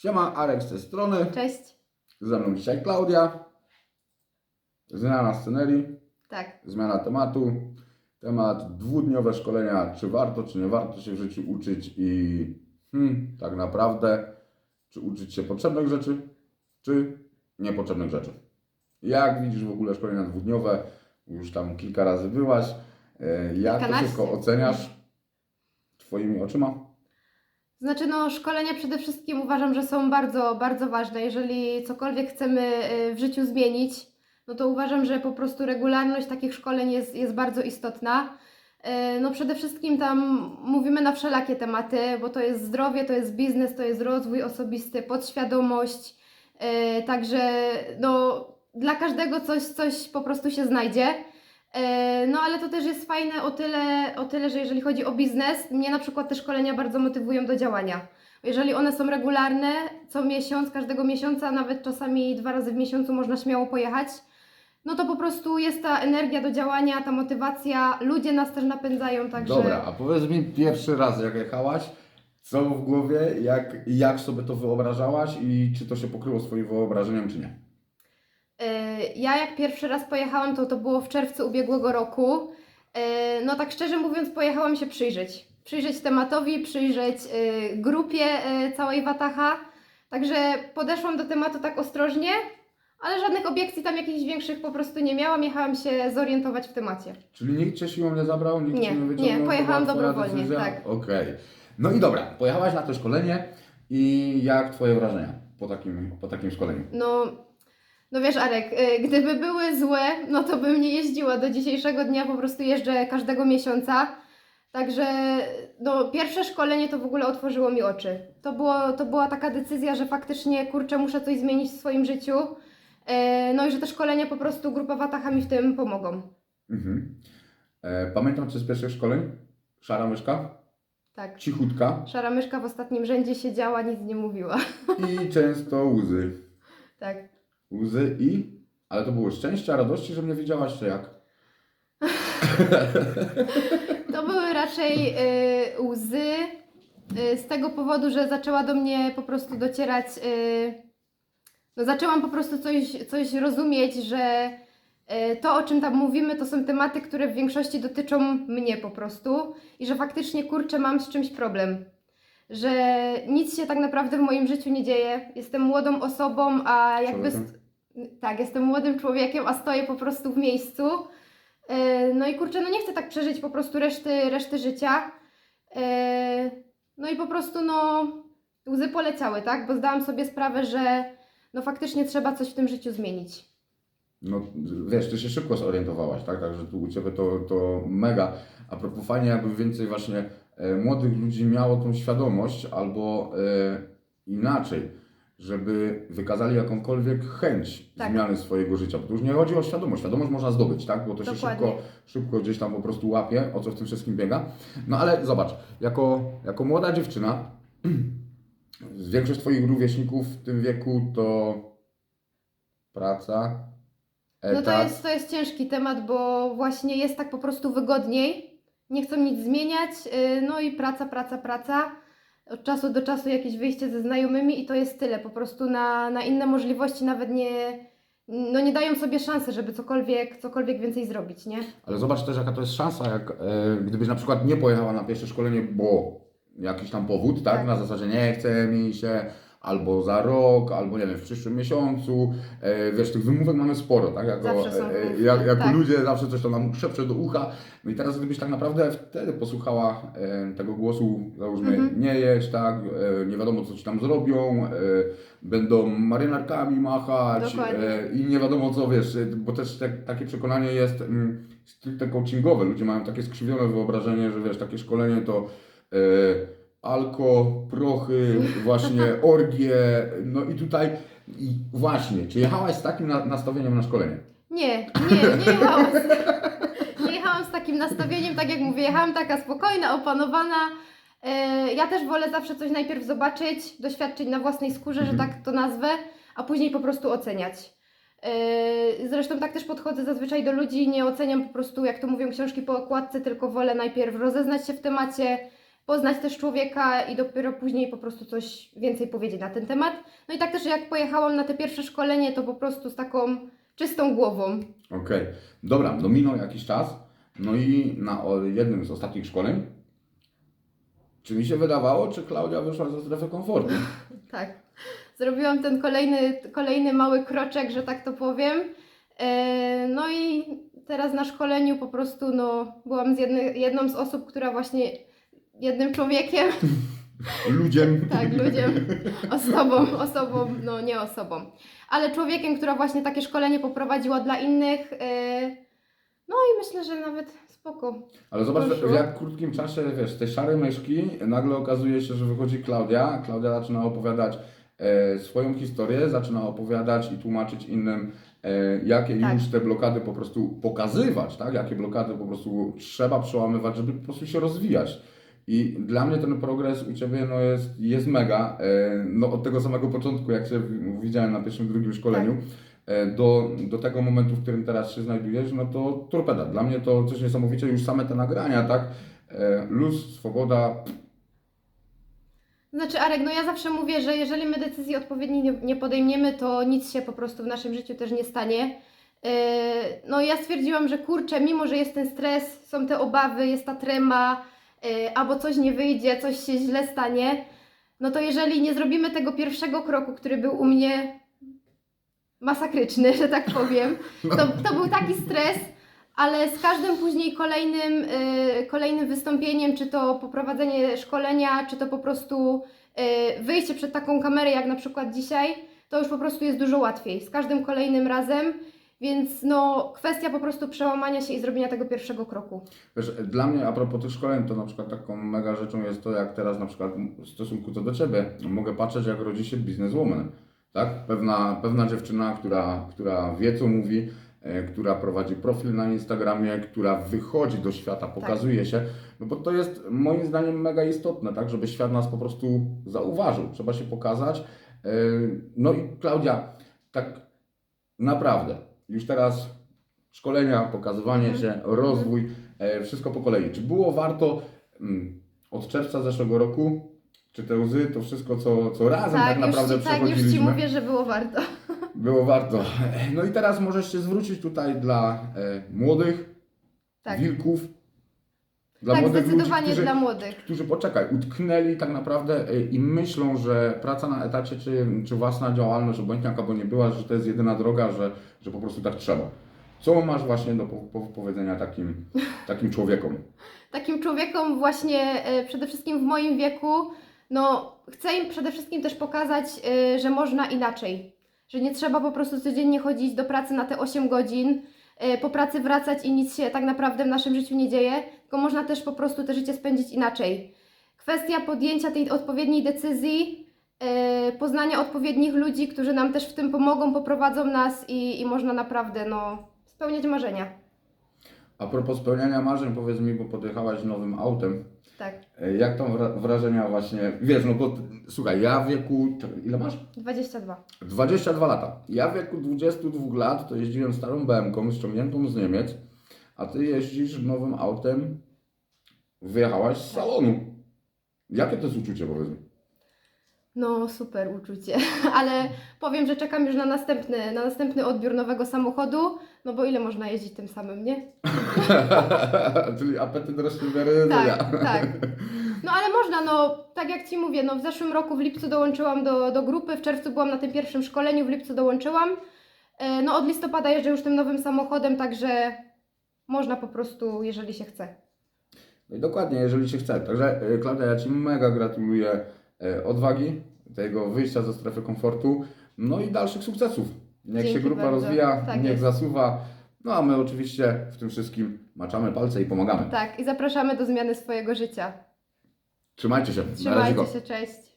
Siema, Arek z tej strony. Cześć. Ze mną dzisiaj Klaudia. Zmiana scenerii, Tak. zmiana tematu. Temat dwudniowe szkolenia, czy warto, czy nie warto się w życiu uczyć i hmm, tak naprawdę, czy uczyć się potrzebnych rzeczy, czy niepotrzebnych rzeczy. Jak widzisz w ogóle szkolenia dwudniowe? Już tam kilka razy byłaś. E, Jak to wszystko oceniasz Twoimi oczyma? Znaczy, no, szkolenia przede wszystkim uważam, że są bardzo, bardzo ważne. Jeżeli cokolwiek chcemy y, w życiu zmienić, no to uważam, że po prostu regularność takich szkoleń jest, jest bardzo istotna. Y, No przede wszystkim tam mówimy na wszelakie tematy, bo to jest zdrowie, to jest biznes, to jest rozwój osobisty, podświadomość. y, Także no, dla każdego coś, coś po prostu się znajdzie. E, No ale to też jest fajne o tyle, o tyle, że jeżeli chodzi o biznes, mnie na przykład te szkolenia bardzo motywują do działania. Jeżeli one są regularne, co miesiąc, każdego miesiąca, nawet czasami dwa razy w miesiącu można śmiało pojechać, no to po prostu jest ta energia do działania, ta motywacja, ludzie nas też napędzają, także... Dobra, a powiedz mi pierwszy raz jak jechałaś, co w głowie, jak, jak sobie to wyobrażałaś i czy to się pokryło z Twoim wyobrażeniem, czy nie? E, Ja jak pierwszy raz pojechałam, to to było w czerwcu ubiegłego roku. E, No tak szczerze mówiąc, pojechałam się przyjrzeć. Przyjrzeć tematowi, przyjrzeć e, grupie całej Wataha. Także podeszłam do tematu tak ostrożnie, ale żadnych obiekcji tam jakichś większych po prostu nie miałam. Jechałam się zorientować w temacie. Czyli nikt Cię siłą nie zabrał, nikt Nie, Cię nie wyciągnął? nie, pojechałam dobrowolnie, tak. Okej. No i dobra, pojechałaś na to szkolenie i jak Twoje wrażenia po takim, po takim szkoleniu? No, no wiesz, Arek, y, gdyby były złe, no to bym nie jeździła. Do dzisiejszego dnia po prostu jeżdżę każdego miesiąca. Także no, pierwsze szkolenie to w ogóle otworzyło mi oczy. To, było, to była taka decyzja, że faktycznie kurczę, muszę coś zmienić w swoim życiu. E, No i że te szkolenia po prostu grupa Wataha mi w tym pomogą. Mhm. E, pamiętam Cię z pierwszych szkoleń? Szara myszka, Tak. cichutka Szara myszka w ostatnim rzędzie siedziała, nic nie mówiła. i często łzy. Tak. Łzy i? Ale to było szczęścia, radości, że mnie widziałaś, czy jak? To były raczej y, łzy y, z tego powodu, że zaczęła do mnie po prostu docierać. Y, no zaczęłam po prostu coś, coś rozumieć, że y, to, o czym tam mówimy, to są tematy, które w większości dotyczą mnie po prostu i że faktycznie kurczę, mam z czymś problem. Że nic się tak naprawdę w moim życiu nie dzieje. Jestem młodą osobą, a jakby. Człowiekiem. Tak, jestem młodym człowiekiem, a stoję po prostu w miejscu. E, No i kurczę, no nie chcę tak przeżyć po prostu reszty, reszty życia. E, No i po prostu no łzy poleciały, tak? Bo zdałam sobie sprawę, że no faktycznie trzeba coś w tym życiu zmienić. No wiesz, ty się szybko zorientowałaś, tak? Także tu u Ciebie to, to mega. A propos fajnie, jakby więcej właśnie e, młodych ludzi miało tą świadomość albo inaczej, żeby wykazali jakąkolwiek chęć Tak. zmiany swojego życia. Bo tu już nie chodzi o świadomość. Świadomość można zdobyć, tak? Bo to się Dokładnie. szybko, szybko gdzieś tam po prostu łapie, o co w tym wszystkim biega. No ale zobacz, jako, jako młoda dziewczyna, większość Twoich rówieśników w tym wieku to praca, No etat. to jest, to jest ciężki temat, bo właśnie jest tak po prostu wygodniej. Nie chcą nic zmieniać. y, No i praca, praca, praca. Od czasu do czasu jakieś wyjście ze znajomymi i to jest tyle. Po prostu na, na inne możliwości nawet nie, no nie dają sobie szansy, żeby cokolwiek, cokolwiek więcej zrobić, nie? Ale zobacz też, jaka to jest szansa, jak e, gdybyś na przykład nie pojechała na pierwsze szkolenie, bo jakiś tam powód, tak? Tak. Na zasadzie nie chce mi się, albo za rok, albo nie wiem, w przyszłym miesiącu. E, wiesz, tych wymówek mamy sporo, tak? Jako, e, wymówki, jak, jako tak. ludzie zawsze coś tam nam szepcze do ucha. No i teraz gdybyś tak naprawdę wtedy posłuchała e, tego głosu, załóżmy, Mhm. nie jedź, tak? E, nie wiadomo, co ci tam zrobią. E, będą marynarkami machać e, i nie wiadomo co, wiesz, e, bo też te, takie przekonanie jest mm, stricte coachingowe. Ludzie mają takie skrzywione wyobrażenie, że wiesz, takie szkolenie to e, alko, prochy, właśnie orgie, no i tutaj i właśnie, czy jechałaś z takim na, nastawieniem na szkolenie? Nie, nie, nie jechałam z, nie jechałam z takim nastawieniem, tak jak mówię, jechałam taka spokojna, opanowana. E, Ja też wolę zawsze coś najpierw zobaczyć, doświadczyć na własnej skórze, że Mhm. tak to nazwę, a później po prostu oceniać. E, Zresztą tak też podchodzę zazwyczaj do ludzi, nie oceniam po prostu, jak to mówią książki po okładce, tylko wolę najpierw rozeznać się w temacie, poznać też człowieka i dopiero później po prostu coś więcej powiedzieć na ten temat. No i tak też jak pojechałam na te pierwsze szkolenie, to po prostu z taką czystą głową. Okej, dobra, no minął jakiś czas, no i na o- jednym z ostatnich szkoleń, czy mi się wydawało, czy Klaudia wyszła ze strefy komfortu? Tak. Zrobiłam ten kolejny, kolejny mały kroczek, że tak to powiem. E, No i teraz na szkoleniu po prostu no, byłam z jedny, jedną z osób, która właśnie jednym człowiekiem, Ludziem. tak, ludziem, osobą, osobą, no nie osobą, ale człowiekiem, która właśnie takie szkolenie poprowadziła dla innych. e, No i myślę, że nawet spoko. Ale zobacz, w jak krótkim czasie, wiesz, tej szarej myszki nagle okazuje się, że wychodzi Klaudia. Klaudia zaczyna opowiadać e, swoją historię, zaczyna opowiadać i tłumaczyć innym, e, jakie Tak. już te blokady po prostu pokazywać, tak? Jakie blokady po prostu trzeba przełamywać, żeby po prostu się rozwijać. I dla mnie ten progres u Ciebie no jest, jest mega. E, no od tego samego początku, jak Cię w- widziałem na pierwszym, drugim szkoleniu, e, do, do tego momentu, w którym teraz się znajdujesz, no to torpeda. Dla mnie to coś niesamowicie, już same te nagrania, tak? E, Luz, swoboda, Znaczy, Arek, no ja zawsze mówię, że jeżeli my decyzji odpowiedniej nie, podejmiemy, to nic się po prostu w naszym życiu też nie stanie. Yy, No ja stwierdziłam, że kurczę, mimo że jest ten stres, są te obawy, jest ta trema, albo coś nie wyjdzie, coś się źle stanie, no to jeżeli nie zrobimy tego pierwszego kroku, który był u mnie masakryczny, że tak powiem, to, to był taki stres, ale z każdym później kolejnym, y, kolejnym wystąpieniem, czy to poprowadzenie szkolenia, czy to po prostu y, wyjście przed taką kamerę, jak na przykład dzisiaj, to już po prostu jest dużo łatwiej. Z każdym kolejnym razem, więc no kwestia po prostu przełamania się i zrobienia tego pierwszego kroku. Wiesz, dla mnie a propos tych szkoleń, to na przykład taką mega rzeczą jest to, jak teraz na przykład w stosunku co do Ciebie, mogę patrzeć jak rodzi się bizneswoman, tak? Pewna, pewna dziewczyna, która, która wie co mówi, e, która prowadzi profil na Instagramie, która wychodzi do świata, pokazuje się, no bo to jest moim zdaniem mega istotne, tak? Żeby świat nas po prostu zauważył, trzeba się pokazać. E, No i Klaudia, tak naprawdę, już teraz szkolenia, pokazywanie Mhm. się, rozwój, e, wszystko po kolei. Czy było warto mm, od czerwca zeszłego roku, czy te łzy, to wszystko, co, co razem tak, już, naprawdę ci, tak, już Ci przechodziliśmy, mówię, że było warto. było warto. No i teraz możesz się zwrócić tutaj dla e, młodych, Tak, wilków, dla tak młodych ludzi, zdecydowanie którzy, dla młodych. którzy poczekaj, utknęli tak naprawdę e, i myślą, że praca na etacie, czy, czy własna działalność, obojętnie jaka by nie była, że to jest jedyna droga, że, że po prostu tak trzeba. Co masz właśnie do po, po, powiedzenia takim, takim człowiekom? takim człowiekom właśnie e, przede wszystkim w moim wieku, no chcę im przede wszystkim też pokazać, e, że można inaczej. Że nie trzeba po prostu codziennie chodzić do pracy na te 8 godzin, po pracy wracać i nic się tak naprawdę w naszym życiu nie dzieje, tylko można też po prostu te życie spędzić inaczej. Kwestia podjęcia tej odpowiedniej decyzji, e, poznania odpowiednich ludzi, którzy nam też w tym pomogą, poprowadzą nas i, i można naprawdę no, spełniać marzenia. A propos spełniania marzeń, powiedz mi, bo podjechałaś nowym autem. Tak, E, Jak wra- wrażenia właśnie, wiesz, no bo słuchaj, ja w wieku, ile masz? 22. 22 lata. Ja w wieku 22 lat to jeździłem starą BMW ściągniętą z Niemiec, a ty jeździsz nowym autem, wyjechałaś z salonu. Jakie to jest uczucie, powiedz mi? No, super uczucie, ale powiem, że czekam już na następny, na następny odbiór nowego samochodu, no bo ile można jeździć tym samym, nie? Czyli apetyt rośnie w miarę jedzenia. Tak, tak. No ale można, no tak jak Ci mówię, no w zeszłym roku w lipcu dołączyłam do, do grupy, w czerwcu byłam na tym pierwszym szkoleniu, w lipcu dołączyłam. E, No od listopada jeżdżę już tym nowym samochodem, także można po prostu, jeżeli się chce. No i dokładnie, jeżeli się chce. Także e, Klaudia, ja Ci mega gratuluję e, odwagi, tego wyjścia ze strefy komfortu, no i dalszych sukcesów. Niech się Dzięki grupa bardzo. rozwija, Tak niech jest. zasuwa. No a my oczywiście w tym wszystkim maczamy palce i pomagamy. Tak, i zapraszamy do zmiany swojego życia. Trzymajcie się. Na razie. Trzymajcie się, cześć.